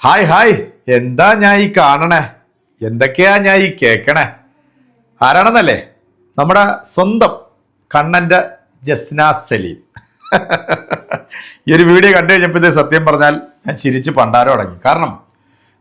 Hi hi. എന്താ ഞാൻ ഈ കാണണേ? എന്തൊക്കെയാ ഞാൻ ഈ കേൾക്കണേ ആരാണെന്നല്ലേ? നമ്മുടെ സ്വന്തം കണ്ണന്റെ ജസ്ന സലീം. ഈ ഒരു വീഡിയോ കണ്ടു കഴിഞ്ഞപ്പോഴത്തേ സത്യം പറഞ്ഞാൽ ഞാൻ ചിരിച്ച് പണ്ടാരം അടങ്ങി. കാരണം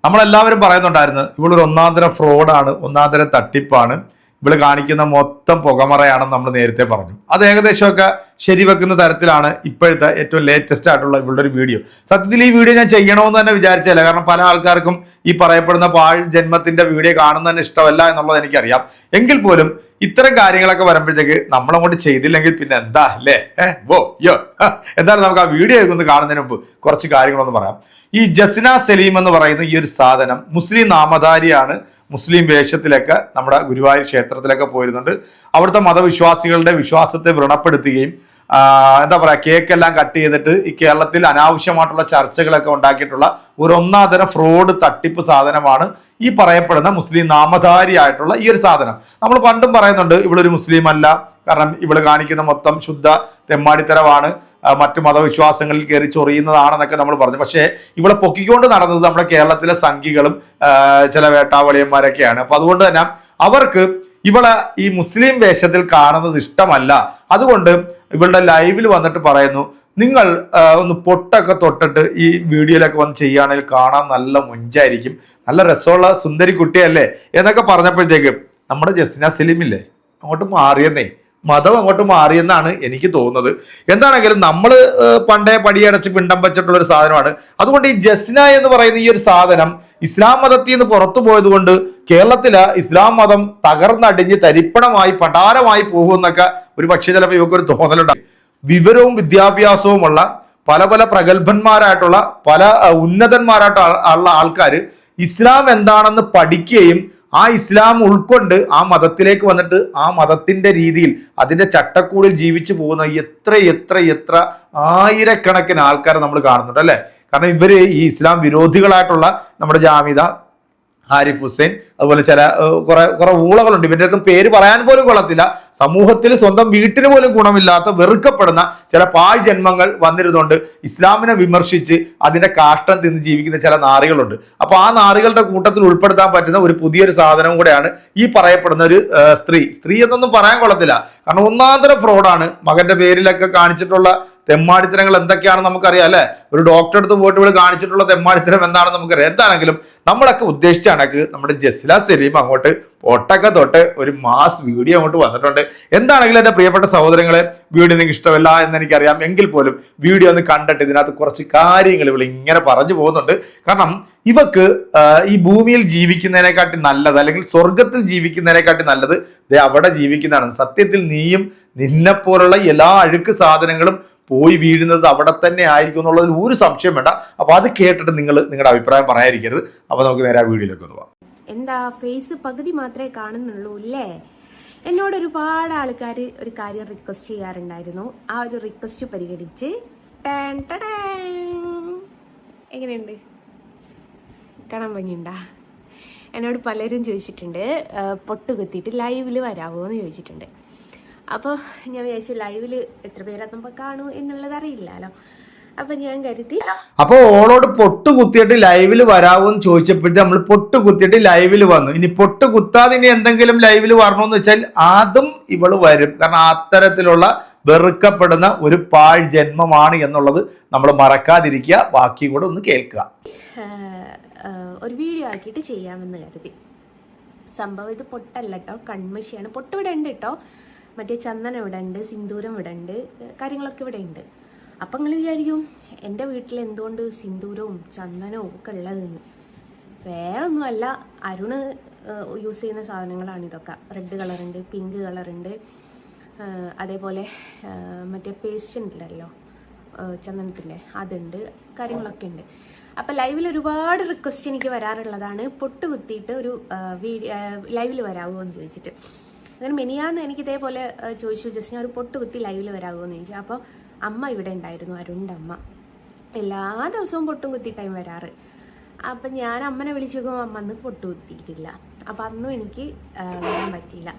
നമ്മളെല്ലാവരും പറയുന്നുണ്ടായിരുന്നു ഇവളൊരു ഒന്നാന്തരം ഫ്രോഡാണ് ഒന്നാന്തരം തട്ടിപ്പാണ്. ഇവൾ കാണിക്കുന്ന മൊത്തം പുകമറയാണെന്ന് നമ്മൾ നേരത്തെ പറഞ്ഞു. അത് ഏകദേശമൊക്കെ ശരിവെക്കുന്ന തരത്തിലാണ് ഇപ്പോഴത്തെ ഏറ്റവും ലേറ്റസ്റ്റ് ആയിട്ടുള്ള ഇവളുടെ ഒരു വീഡിയോ സത്യത്തിൽ ഈ വീഡിയോ ഞാൻ ചെയ്യണമെന്ന് തന്നെ വിചാരിച്ചല്ല കാരണം പല ആൾക്കാർക്കും ഈ പറയപ്പെടുന്ന പാഴ് ജന്മത്തിന്റെ വീഡിയോ കാണുന്നതന്നെ ഇഷ്ടമല്ല എന്നുള്ളത് എനിക്കറിയാം. എങ്കിൽ പോലും ഇത്തരം കാര്യങ്ങളൊക്കെ വരുമ്പോഴത്തേക്ക് നമ്മളങ്ങോട്ട് ചെയ്തില്ലെങ്കിൽ പിന്നെ എന്താ അല്ലേ? ഓ യോ എന്തായാലും നമുക്ക് ആ വീഡിയോ ഒന്ന് കാണുന്നതിന് മുമ്പ് കുറച്ച് കാര്യങ്ങളൊന്ന് പറയാം. ഈ ജസ്ന സലീം എന്ന് പറയുന്ന ഈ ഒരു സാധനം മുസ്ലിം നാമധാരിയാണ് മുസ്ലിം വേഷത്തിലൊക്കെ നമ്മുടെ ഗുരുവായൂർ ക്ഷേത്രത്തിലൊക്കെ പോയിരുന്നുണ്ട്. അവിടുത്തെ മതവിശ്വാസികളുടെ വിശ്വാസത്തെ വ്രണപ്പെടുത്തുകയും എന്താ പറയുക കേക്കെല്ലാം കട്ട് ചെയ്തിട്ട് ഈ കേരളത്തിൽ അനാവശ്യമായിട്ടുള്ള ചർച്ചകളൊക്കെ ഉണ്ടാക്കിയിട്ടുള്ള ഒരു ഒന്നാതരം ഫ്രോഡ് തട്ടിപ്പ് സാധനമാണ് ഈ പറയപ്പെടുന്ന മുസ്ലിം നാമധാരിയായിട്ടുള്ള ഈ ഒരു സാധനം. നമ്മൾ പണ്ടും പറയുന്നുണ്ട് ഇവളൊരു മുസ്ലിം അല്ല കാരണം ഇവൾ കാണിക്കുന്ന മൊത്തം ശുദ്ധ തെമ്മാടിത്തരമാണ്. മറ്റു മതവിശ്വാസങ്ങളിൽ കയറി ചൊറിയുന്നതാണെന്നൊക്കെ നമ്മൾ പറഞ്ഞു. പക്ഷേ ഇവിടെ പൊക്കിക്കൊണ്ട് നടന്നത് നമ്മുടെ കേരളത്തിലെ സംഘികളും ചില വേട്ടാവളിയന്മാരൊക്കെയാണ്. അപ്പൊ അതുകൊണ്ട് തന്നെ അവർക്ക് ഇവളെ ഈ മുസ്ലിം വേഷത്തിൽ കാണുന്നത് ഇഷ്ടമല്ല. അതുകൊണ്ട് ഇവളുടെ ലൈവിൽ വന്നിട്ട് പറയുന്നു നിങ്ങൾ ഒന്ന് പൊട്ടൊക്കെ തൊട്ടിട്ട് ഈ വീഡിയോയിലൊക്കെ വന്ന് ചെയ്യുകയാണെങ്കിൽ കാണാൻ നല്ല മുഞ്ചായിരിക്കും. നല്ല രസമുള്ള സുന്ദരി കുട്ടിയല്ലേ? എന്നൊക്കെ പറഞ്ഞപ്പോഴത്തേക്ക് നമ്മുടെ ജസ്ന സലീമില്ലേ അങ്ങോട്ട് മാറിയെന്നേ. മതം അങ്ങോട്ട് മാറിയെന്നാണ് എനിക്ക് തോന്നുന്നത്. എന്താണെങ്കിലും നമ്മൾ പണ്ടേ പടിയടച്ച് പിണ്ടം വെച്ചിട്ടുള്ള ഒരു സാധനമാണ്. അതുകൊണ്ട് ഈ ജസ്ന എന്ന് പറയുന്ന ഈ ഒരു സാധനം ഇസ്ലാം മതത്തിൽ നിന്ന് പുറത്തു പോയത് കൊണ്ട് കേരളത്തിൽ ഇസ്ലാം മതം തകർന്നടിഞ്ഞ് തരിപ്പണമായി പണ്ടാരമായി പോകുമെന്നൊക്കെ ഒരു പക്ഷേ ചിലപ്പോൾ ഇവർക്കൊരു തോന്നലുണ്ടാകും. വിവരവും വിദ്യാഭ്യാസവുമുള്ള പല പല പ്രഗത്ഭന്മാരായിട്ടുള്ള പല ഉന്നതന്മാരായിട്ടുള്ള ആൾക്കാർ ഇസ്ലാം എന്താണെന്ന് പഠിക്കുകയും ആ ഇസ്ലാം ഉൾക്കൊണ്ട് ആ മതത്തിലേക്ക് വന്നിട്ട് ആ മതത്തിന്റെ രീതിയിൽ അതിന്റെ ചട്ടക്കൂടിൽ ജീവിച്ചു പോകുന്ന എത്ര എത്ര എത്ര ആയിരക്കണക്കിന് ആൾക്കാരെ നമ്മൾ കാണുന്നുണ്ട് അല്ലേ? കാരണം ഇവർ ഈ ഇസ്ലാം വിരോധികളായിട്ടുള്ള നമ്മുടെ ജാമിത ഹാരിഫ് ഹുസൈൻ അതുപോലെ ചില കുറെ കുറെ ഊളകളുണ്ട്. ഇവരുടെ അടുത്തും പേര് പറയാൻ പോലും കൊള്ളത്തില്ല. സമൂഹത്തിൽ സ്വന്തം വീട്ടിന് പോലും ഗുണമില്ലാത്ത വെറുക്കപ്പെടുന്ന ചില പാഴ് ജന്മങ്ങൾ വന്നിരുന്നുകൊണ്ട് ഇസ്ലാമിനെ വിമർശിച്ച് അതിന്റെ കാഷ്ടം തിന്ന് ജീവിക്കുന്ന ചില നാറികളുണ്ട്. അപ്പൊ ആ നാറികളുടെ കൂട്ടത്തിൽ ഉൾപ്പെടുത്താൻ പറ്റുന്ന ഒരു പുതിയൊരു സാധനം കൂടെയാണ് ഈ പറയപ്പെടുന്ന ഒരു സ്ത്രീ. സ്ത്രീ എന്നൊന്നും പറയാൻ കൊള്ളത്തില്ല. കാരണം ഒന്നാന്തര ഫ്രോഡാണ്. മകന്റെ പേരിലൊക്കെ കാണിച്ചിട്ടുള്ള തെമ്മാടിത്തരങ്ങൾ എന്തൊക്കെയാണെന്ന് നമുക്കറിയാം അല്ലെ? ഒരു ഡോക്ടറെ അടുത്ത് പോയിട്ട് ഇവിടെ കാണിച്ചിട്ടുള്ള തെമ്മാടിത്തരം എന്താണെന്ന് നമുക്കറിയാം. എന്താണെങ്കിലും നമ്മളൊക്കെ ഉദ്ദേശിച്ച കണക്ക് നമ്മുടെ ജസ്ല സലീം അങ്ങോട്ട് പൊട്ടൊക്കെ തൊട്ട് ഒരു മാസ് വീഡിയോ അങ്ങോട്ട് വന്നിട്ടുണ്ട്. എന്താണെങ്കിലും എന്റെ പ്രിയപ്പെട്ട സഹോദരങ്ങളെ വീഡിയോ നിങ്ങൾക്ക് ഇഷ്ടമല്ല എന്ന് എനിക്കറിയാം എങ്കിൽ പോലും വീഡിയോ ഒന്ന് കണ്ടിട്ട് ഇതിനകത്ത് കുറച്ച് കാര്യങ്ങൾ ഇവൾ ഇങ്ങനെ പറഞ്ഞു പോകുന്നുണ്ട്. കാരണം ഇവക്ക് ഈ ഭൂമിയിൽ ജീവിക്കുന്നതിനെക്കാട്ടി നല്ലത് അല്ലെങ്കിൽ സ്വർഗത്തിൽ ജീവിക്കുന്നതിനെക്കാട്ടി നല്ലത് ദേ അവിടെ ജീവിക്കുന്നതാണ്. സത്യത്തിൽ നീയും നിന്നെപ്പോലുള്ള എല്ലാ അഴുക്ക് സാധനങ്ങളും പോയി വീഴുന്നത് അവിടെ തന്നെ ആയിരിക്കും എന്നുള്ളതിൽ ഒരു സംശയം വേണ്ട. അപ്പോൾ അത് കേട്ടിട്ട് നിങ്ങൾ നിങ്ങളുടെ അഭിപ്രായം പറയാതിരിക്കരുത്. അപ്പോൾ നമുക്ക് നേരെ ആ വീഡിയോയിലേക്ക് ഒന്ന് എന്താ ഫേസ് പകുതി മാത്രമേ കാണുന്നുള്ളൂ അല്ലേ എന്നോട് ഒരുപാട് ആൾക്കാർ ഒരു കാര്യം റിക്വസ്റ്റ് ചെയ്യാറുണ്ടായിരുന്നു. ആ ഒരു റിക്വസ്റ്റ് പരിഗണിച്ച്. എങ്ങനെയുണ്ട്? കാണാൻ ഭംഗിയുണ്ടാ? എന്നോട് പലരും ചോദിച്ചിട്ടുണ്ട് പൊട്ട് കുത്തിയിട്ട് ലൈവിൽ വരാമോ എന്ന് ചോദിച്ചിട്ടുണ്ട്. അപ്പോൾ ഞാൻ വിചാരിച്ചു ലൈവിൽ എത്ര പേരത്തുമ്പോൾ കാണൂ എന്നുള്ളത് അറിയില്ലല്ലോ. അപ്പം ഞാൻ കരുതി. അപ്പൊ ഓളോട് പൊട്ട് കുത്തിയിട്ട് ലൈവിൽ വരാവോന്ന് ചോദിച്ചപ്പോഴത്തെ നമ്മൾ പൊട്ട് കുത്തിയിട്ട് ലൈവിൽ വന്നു. ഇനി പൊട്ട് കുത്താതെ ഇനി എന്തെങ്കിലും ലൈവിൽ വരണമെന്ന് വെച്ചാൽ അതും ഇവൾ വരും. കാരണം അത്തരത്തിലുള്ള വെറുക്കപ്പെടുന്ന ഒരു പാഴ് ജന്മമാണ് എന്നുള്ളത് നമ്മൾ മറക്കാതിരിക്കുക. ബാക്കി കൂടെ ഒന്ന് കേൾക്കുക. ഒരു വീഡിയോ ആക്കിയിട്ട് ചെയ്യാമെന്ന് കരുതി. സംഭവം ഇത് പൊട്ടല്ല കേട്ടോ കൺമഷിയാണ്. പൊട്ട് ഇവിടെ ഉണ്ട് കേട്ടോ മറ്റേ ചന്ദനം ഇവിടെ ഉണ്ട് സിന്ദൂരം ഇവിടെ ഉണ്ട് കാര്യങ്ങളൊക്കെ ഇവിടെ ഉണ്ട്. അപ്പം നിങ്ങൾ വിചാരിക്കും എന്റെ വീട്ടിൽ എന്തുകൊണ്ട് സിന്ദൂരവും ചന്ദനവും ഒക്കെ ഉള്ളതെന്ന്. വേറെ ഒന്നുമല്ല അരുണ് യൂസ് ചെയ്യുന്ന സാധനങ്ങളാണ് ഇതൊക്കെ. റെഡ് കളറുണ്ട് പിങ്ക് കളറുണ്ട് അതേപോലെ മറ്റേ പേസ്റ്റ് ഉണ്ടല്ലോ ചന്ദനത്തിന്റെ അതുണ്ട് കാര്യങ്ങളൊക്കെ ഉണ്ട്. അപ്പം ലൈവിൽ ഒരുപാട് റിക്വസ്റ്റ് എനിക്ക് വരാറുള്ളതാണ്. പൊട്ട് കുത്തിയിട്ട് ഒരു വീഡിയോ ലൈവിൽ വരാമോ എന്ന് ചോദിച്ചിട്ട്. അങ്ങനെ മെനിയാന്ന് എനിക്ക് ഇതേപോലെ ചോദിച്ചു ജസ്റ്റ് ഞാൻ ഒരു പൊട്ട് കുത്തി ലൈവിൽ വരാമോ എന്ന് ചോദിച്ചു. അപ്പോൾ അമ്മ ഇവിടെ ഉണ്ടായിരുന്നു അരുണിന്റെ അമ്മ എല്ലാ ദിവസവും പൊട്ടും കുത്തിയിട്ടായി വരാറ്. അപ്പം ഞാൻ അമ്മനെ വിളിച്ചു അമ്മ അന്ന് പൊട്ടു കുത്തിയിട്ടില്ല. അപ്പം അന്നും എനിക്ക് വരാൻ പറ്റിയില്ല.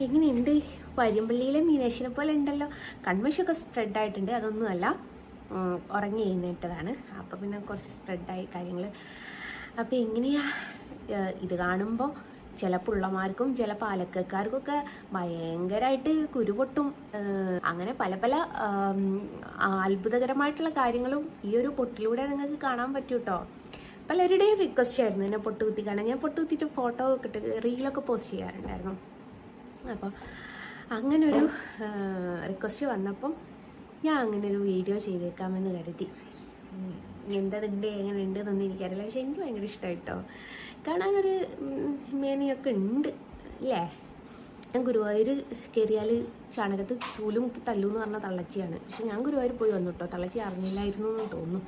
എങ്ങനെയുണ്ട് വരുമ്പള്ളിയിലെ മീനേശിനെ പോലെ ഉണ്ടല്ലോ. കൺമഷൊക്കെ സ്പ്രെഡ് ആയിട്ടുണ്ട്. അതൊന്നുമല്ല ഉറങ്ങി എഴുന്നേറ്റതാണ്. അപ്പം പിന്നെ കുറച്ച് സ്പ്രെഡായി കാര്യങ്ങൾ അപ്പോൾ എങ്ങനെയാ ഇത് കാണുമ്പോൾ ചില പുള്ളമാർക്കും ചില പാലക്കാർക്കും ഒക്കെ ഭയങ്കരമായിട്ട് കുരുപൊട്ടും അങ്ങനെ പല പല അത്ഭുതകരമായിട്ടുള്ള കാര്യങ്ങളും ഈ ഒരു പൊട്ടിലൂടെ നിങ്ങൾക്ക് കാണാൻ പറ്റും കേട്ടോ പലരുടെയും റിക്വസ്റ്റ് ആയിരുന്നു എന്നെ പൊട്ട് കുത്തി കാണാൻ. ഞാൻ പൊട്ട് കുത്തിയിട്ട് ഫോട്ടോ ഒക്കെ ഇട്ട് റീലൊക്കെ പോസ്റ്റ് ചെയ്യാറുണ്ടായിരുന്നു. അപ്പോൾ അങ്ങനൊരു റിക്വസ്റ്റ് വന്നപ്പം ഞാൻ അങ്ങനെ ഒരു വീഡിയോ ചെയ്തേക്കാമെന്ന് കരുതി. എങ്ങനെ എങ്ങനെയുണ്ട് എന്നൊന്നും എനിക്കറിയില്ല. പക്ഷെ എനിക്ക് ഭയങ്കര ഇഷ്ടമായിട്ടോ കാണാനൊരു മേനിയൊക്കെ ഉണ്ട് അല്ലേ? ഞാൻ ഗുരുവായൂർ കയറിയാൽ ചാണകത്ത് ചൂലും മുക്കി തല്ലു എന്ന് പറഞ്ഞ തള്ളച്ചിയാണ്. പക്ഷെ ഞാൻ ഗുരുവായൂർ പോയി വന്നു കേട്ടോ തള്ളച്ചി അറിഞ്ഞില്ലായിരുന്നു എന്ന് തോന്നുന്നു.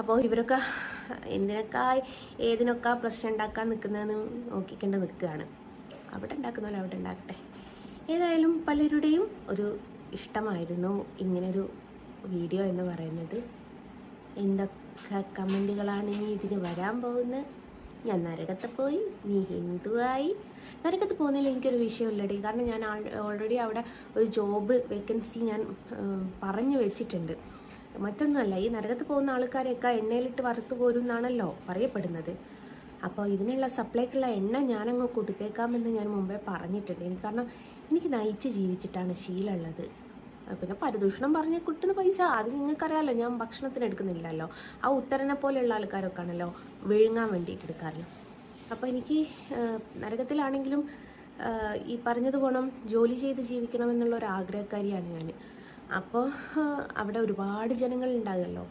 അപ്പോൾ ഇവരൊക്കെ എന്തിനൊക്കെ ഏതിനൊക്കെ പ്രശ്നം ഉണ്ടാക്കാൻ നിൽക്കുന്നതെന്ന് നോക്കിക്കൊണ്ട് നിൽക്കുകയാണ്. അവിടെ ഉണ്ടാക്കുന്നവരെ അവിടെ ഉണ്ടാക്കട്ടെ. ഏതായാലും പലരുടെയും ഒരു ഇഷ്ടമായിരുന്നു ഇങ്ങനൊരു വീഡിയോ എന്ന് പറയുന്നത്. എന്തൊക്കെ കമന്റുകളാണ് ഇനി ഇതിന് വരാൻ പോകുന്നത്? ഞാൻ നരകത്ത് പോയി നീ ഹിന്ദുവായി. നരകത്ത് പോകുന്നതിൽ എനിക്കൊരു വിഷയമില്ലടി. കാരണം ഞാൻ ഓൾറെഡി അവിടെ ഒരു ജോബ് വേക്കൻസി ഞാൻ പറഞ്ഞു വെച്ചിട്ടുണ്ട്. മറ്റൊന്നുമല്ല ഈ നരകത്ത് പോകുന്ന ആൾക്കാരെയൊക്കെ എണ്ണയിലിട്ട് വറുത്തു പോരും എന്നാണല്ലോ പറയപ്പെടുന്നത്. അപ്പോൾ ഇതിനുള്ള സപ്ലൈക്കുള്ള എണ്ണ ഞാനങ്ങ് കൊടുത്തേക്കാമെന്ന് ഞാൻ മുമ്പേ പറഞ്ഞിട്ടുണ്ട്. എനിക്ക് കാരണം എനിക്ക് നയിച്ച് ജീവിച്ചിട്ടാണ് ശീലമുള്ളത്. പിന്നെ പരിദൂഷണം പറഞ്ഞ് കിട്ടുന്ന പൈസ അത് നിങ്ങൾക്കറിയാമല്ലോ ഞാൻ ഭക്ഷണത്തിന് എടുക്കുന്നില്ലല്ലോ. ആ ഉത്തരനെ പോലെയുള്ള ആൾക്കാരൊക്കെ ആണല്ലോ വിഴുങ്ങാൻ വേണ്ടിയിട്ട് എടുക്കാറില്ല അപ്പോൾ എനിക്ക് നരകത്തിലാണെങ്കിലും ഈ പറഞ്ഞത് പോണം ജോലി ചെയ്ത് ജീവിക്കണം എന്നുള്ള ഒരു ആഗ്രഹക്കാരിയാണ് ഞാൻ അപ്പോൾ അവിടെ ഒരുപാട് ജനങ്ങൾ ഉണ്ടാകുമല്ലോ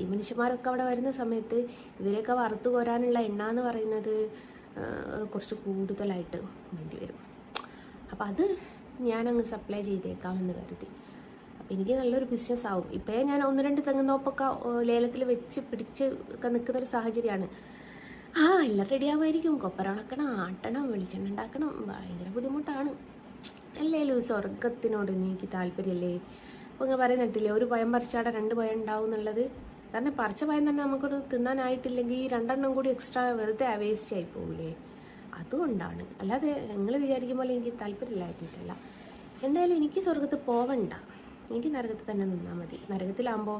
ഈ മനുഷ്യന്മാരൊക്കെ അവിടെ വരുന്ന സമയത്ത് ഇവരെയൊക്കെ വറുത്ത് കോരാനുള്ള എണ്ണ എന്ന് പറയുന്നത് കുറച്ച് കൂടുതലായിട്ട് വേണ്ടി വരും. അപ്പം അത് ഞാനങ്ങ് സപ്ലൈ ചെയ്തേക്കാമെന്ന് കരുതി. അപ്പം എനിക്ക് നല്ലൊരു ബിസിനസ് ആവും. ഇപ്പോഴേ ഞാൻ ഒന്ന് രണ്ട് തെങ്ങുന്നോപ്പൊക്കെ ലേലത്തിൽ വെച്ച് പിടിച്ച് ഒക്കെ നിൽക്കുന്നൊരു സാഹചര്യമാണ്. ആ എല്ലാം റെഡി ആവുമായിരിക്കും. കൊപ്പര ഉണക്കണം ആട്ടണം വെളിച്ചെണ്ണ ഉണ്ടാക്കണം. ഭയങ്കര ബുദ്ധിമുട്ടാണ്. അല്ലേലും സ്വർഗത്തിനോട് എനിക്ക് താല്പര്യമല്ലേ അപ്പോൾ ഇങ്ങനെ പറയുന്നിട്ടില്ലേ ഒരു പഴം പറിച്ചാടെ രണ്ട് പഴം ഉണ്ടാവും എന്നുള്ളത്. കാരണം പറിച്ച പഴം തന്നെ നമുക്കൊരു തിന്നാനായിട്ടില്ലെങ്കിൽ രണ്ടെണ്ണം കൂടി എക്സ്ട്രാ വെറുതെ വേസ്റ്റ് ആയി പോകില്ലേ അതുകൊണ്ടാണ്. അല്ലാതെ നിങ്ങൾ വിചാരിക്കും പോലെ എനിക്ക് താല്പര്യമില്ലായിട്ടില്ല എന്തായാലും എനിക്ക് സ്വർഗത്ത് പോവണ്ട. എനിക്ക് നരകത്തിൽ തന്നെ നിന്നാൽ മതി. നരകത്തിലാകുമ്പോൾ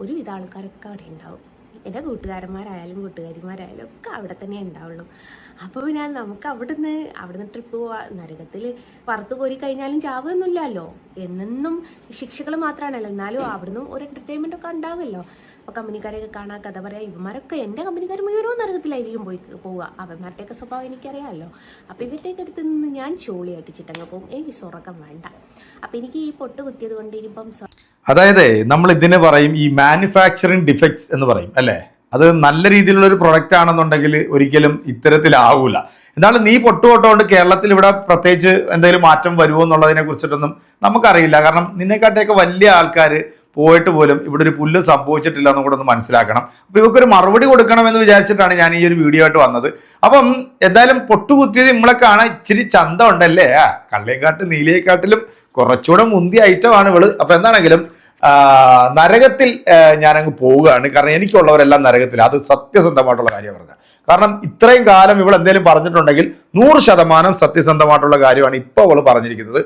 ഒരുവിധ ആൾക്കാരൊക്കെ അവിടെ ഉണ്ടാവും. എന്റെ കൂട്ടുകാരന്മാരായാലും കൂട്ടുകാരിമാരായാലും ഒക്കെ അവിടെ തന്നെ ഉണ്ടാവുള്ളൂ. അപ്പോൾ പിന്നെ നമുക്ക് അവിടുന്ന് അവിടുന്ന് ട്രിപ്പ് പോവാ. നരകത്തിൽ പുറത്ത് കോരി കഴിഞ്ഞാലും ചാവുകയൊന്നുമില്ലല്ലോ എന്നെന്നും ശിക്ഷകൾ മാത്രമാണല്ലോ എന്നാലും അവിടുന്ന് ഒരു എന്റർടൈൻമെന്റ് ഒക്കെ ഉണ്ടാവുമല്ലോ അപ്പോൾ കമ്പനിക്കാരെയൊക്കെ കാണാൻ കഥ പറയാം. ഇവന്മാരൊക്കെ എന്റെ കമ്പനിക്കാർ മുഴുവൻ നരകത്തിലായിരിക്കും പോയി പോവുക. അവന്മാരുടെയൊക്കെ സ്വഭാവം എനിക്കറിയാമല്ലോ അപ്പോൾ ഇവരുടെയൊക്കെ അടുത്ത് നിന്ന് ഞാൻ ചോളി അടിച്ചിട്ടങ്ങ് പോകും. എനിക്ക് സ്വർഗം വേണ്ട. അപ്പോൾ എനിക്ക് ഈ പൊട്ട് കുത്തിയത് കൊണ്ട് ഇനിയിപ്പം അതായത് നമ്മൾ ഇതിനെ പറയും ഈ മാനുഫാക്ചറിങ് ഡിഫക്ട്സ് എന്ന് പറയും അല്ലേ? അത് നല്ല രീതിയിലുള്ള ഒരു പ്രൊഡക്റ്റ് ആണെന്നുണ്ടെങ്കിൽ ഒരിക്കലും ഇത്തരത്തിലാവൂല. എന്നാലും നീ പൊട്ടുപൊട്ടുകൊണ്ട് കേരളത്തിൽ ഇവിടെ പ്രത്യേകിച്ച് എന്തെങ്കിലും മാറ്റം വരുമോ എന്നുള്ളതിനെ കുറിച്ചിട്ടൊന്നും നമുക്കറിയില്ല. കാരണം നിന്നെക്കാട്ടൊക്കെ വലിയ ആൾക്കാർ പോയിട്ട് പോലും ഇവിടെ ഒരു പുല്ല് സംഭവിച്ചിട്ടില്ല എന്നും കൂടെ ഒന്ന് മനസ്സിലാക്കണം. അപ്പൊ ഇവർക്കൊരു മറുപടി കൊടുക്കണം എന്ന് വിചാരിച്ചിട്ടാണ് ഞാൻ ഈ ഒരു വീഡിയോ ആയിട്ട് വന്നത്. അപ്പം എന്തായാലും പൊട്ടുകുത്തിയത് നമ്മളെ കാണാൻ ഇച്ചിരി ചന്തം ഉണ്ടല്ലേ നീലേക്കാട്ടിലും നീലിയെക്കാട്ടിലും കുറച്ചുകൂടെ മുന്തിയ ഐറ്റമാണ് ഇവൾ. അപ്പൊ എന്താണെങ്കിലും നരകത്തിൽ ഞാനങ്ങ് പോവുകയാണ്. കാരണം എനിക്കുള്ളവരെല്ലാം നരകത്തിൽ അത് സത്യസന്ധമായിട്ടുള്ള കാര്യം പറഞ്ഞ. കാരണം ഇത്രയും കാലം ഇവൾ എന്തെങ്കിലും പറഞ്ഞിട്ടുണ്ടെങ്കിൽ നൂറ് ശതമാനം സത്യസന്ധമായിട്ടുള്ള കാര്യമാണ് ഇപ്പോൾ അവൾ പറഞ്ഞിരിക്കുന്നത്.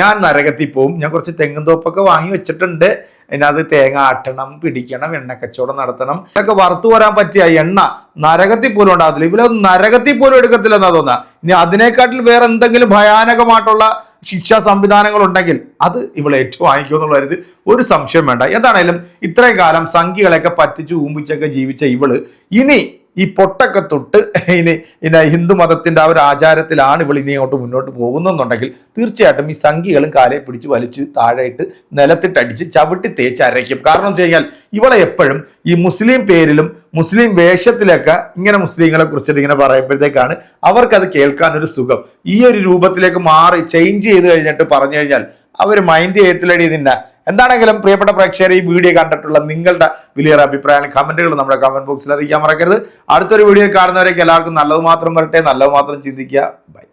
ഞാൻ നരകത്തിൽ പോവും. ഞാൻ കുറച്ച് തെങ്ങും തോപ്പൊക്കെ വാങ്ങി വെച്ചിട്ടുണ്ട്. അതിനകത്ത് തേങ്ങ ആട്ടണം പിടിക്കണം എണ്ണ കച്ചവടം നടത്തണം. ഇതൊക്കെ വറുത്തു വരാൻ പറ്റിയ എണ്ണ നരകത്തിൽ പോലും ഉണ്ടാകത്തില്ല. ഇവരെ നരകത്തിൽ പോലും എടുക്കത്തില്ലെന്നാ തോന്നുക ഇനി അതിനേക്കാട്ടിൽ വേറെ എന്തെങ്കിലും ഭയാനകമായിട്ടുള്ള ശിക്ഷാ സംവിധാനങ്ങൾ ഉണ്ടെങ്കിൽ അത് ഇവൾ ഏറ്റവും വാങ്ങിക്കും എന്നുള്ള കാര്യത്തിൽ ഒരു സംശയം വേണ്ട. എന്താണേലും ഇത്രയും കാലം സംഖ്യകളെയൊക്കെ പറ്റിച്ച് ഊമ്പിച്ചൊക്കെ ജീവിച്ച ഇവൾ ഇനി ഈ പൊട്ടൊക്കെ തൊട്ട് ഇനി ഇനി ഹിന്ദു മതത്തിന്റെ ആ ഒരു ആചാരത്തിലാണ് ഇവൾ ഇനി അങ്ങോട്ട് മുന്നോട്ട് പോകുന്നെന്നുണ്ടെങ്കിൽ തീർച്ചയായിട്ടും ഈ സംഖ്യകളും കാലെ പിടിച്ച് വലിച്ച് താഴെയിട്ട് നിലത്തിട്ടടിച്ച് ചവിട്ടി തേച്ച് അരയ്ക്കും. കാരണം എന്ന് വെച്ച് ഇവളെ എപ്പോഴും ഈ മുസ്ലിം പേരിലും മുസ്ലിം വേഷത്തിലൊക്കെ ഇങ്ങനെ മുസ്ലിങ്ങളെ കുറിച്ചിട്ട് ഇങ്ങനെ പറയുമ്പോഴത്തേക്കാണ് അവർക്കത് കേൾക്കാനൊരു സുഖം. ഈ ഒരു രൂപത്തിലേക്ക് മാറി ചേഞ്ച് ചെയ്ത് കഴിഞ്ഞിട്ട് പറഞ്ഞു കഴിഞ്ഞാൽ അവർ മൈൻഡ് ചെയ്യത്തിലടി ഇതിന്നെ എന്താണെങ്കിലും പ്രിയപ്പെട്ട പ്രേക്ഷകർ ഈ വീഡിയോ കണ്ടിട്ടുള്ള നിങ്ങളുടെ വലിയൊരു അഭിപ്രായങ്ങൾ കമന്റുകൾ നമ്മുടെ കമന്റ് ബോക്സിൽ അറിയിക്കാൻ മറക്കരുത്. അടുത്തൊരു വീഡിയോ കാണുന്നവരേക്ക് എല്ലാവർക്കും നല്ലത് മാത്രം വരട്ടെ. നല്ലത് മാത്രം ചിന്തിക്കുക. ബൈ